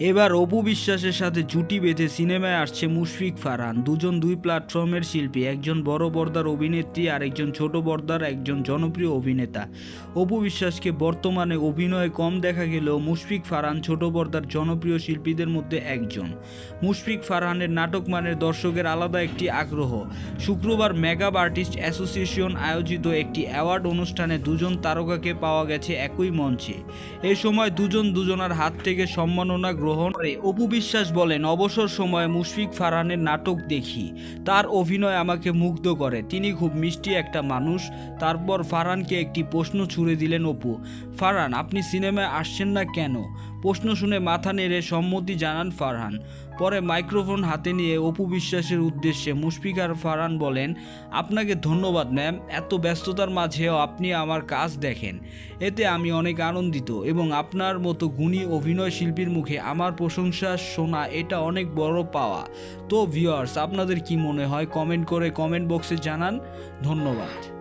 এবার অপু বিশ্বাসের সাথে জুটি বেঁধে সিনেমায় আসছে মুশফিক ফারহান। দুজন দুই প্ল্যাটফর্মের শিল্পী, একজন বড় পর্দার অভিনেত্রী আর একজন ছোট পর্দার একজন জনপ্রিয় অভিনেতা। অপু বিশ্বাসকে বর্তমানে অভিনয়ে কম দেখা গেলেও মুশফিক ফারহান ছোট পর্দার জনপ্রিয় শিল্পীদের মধ্যে একজন। মুশফিক ফারহানের নাটক মানের দর্শকের আলাদা একটি আগ্রহ। শুক্রবার মেগাব আর্টিস্ট অ্যাসোসিয়েশন আয়োজিত একটি অ্যাওয়ার্ড অনুষ্ঠানে দুজন তারকাকে পাওয়া গেছে একই মঞ্চে। এ সময় দুজন দুজনার হাত থেকে সম্মাননা গ্রহণ করে। অপু বিশ্বাস বলেন, অবসর সময়ে মুশফিক ফারহানের নাটক দেখি। তার অভিনয় আমাকে মুগ্ধ করে। তিনি খুব মিষ্টি একটা মানুষ। তারপর ফারহানকে একটি প্রশ্ন ছুড়ে দিলেন অপু। ফারহান, আপনি সিনেমায় আসছেন না কেন? প্রশ্ন শুনে মাথা নেড়ে সম্মতি জানান ফারহান। পরে মাইক্রোফোন হাতে নিয়ে অপু বিশ্বাসের উদ্দেশ্যে মুশফিকার ফারহান বলেন, আপনাকে ধন্যবাদ, ম্যাম। এত ব্যস্ততার মাঝেও আপনি আমার কাজ দেখেন। এতে আমি অনেক আনন্দিত এবং আপনার মতো গুণী অভিনয় শিল্পীর মুখে আমার প্রশংসা শোনা এটা অনেক বড় পাওয়া। তো ভিউয়ার্স আপনাদের কি মনে হয়? কমেন্ট করে কমেন্ট বক্সে জানান। ধন্যবাদ।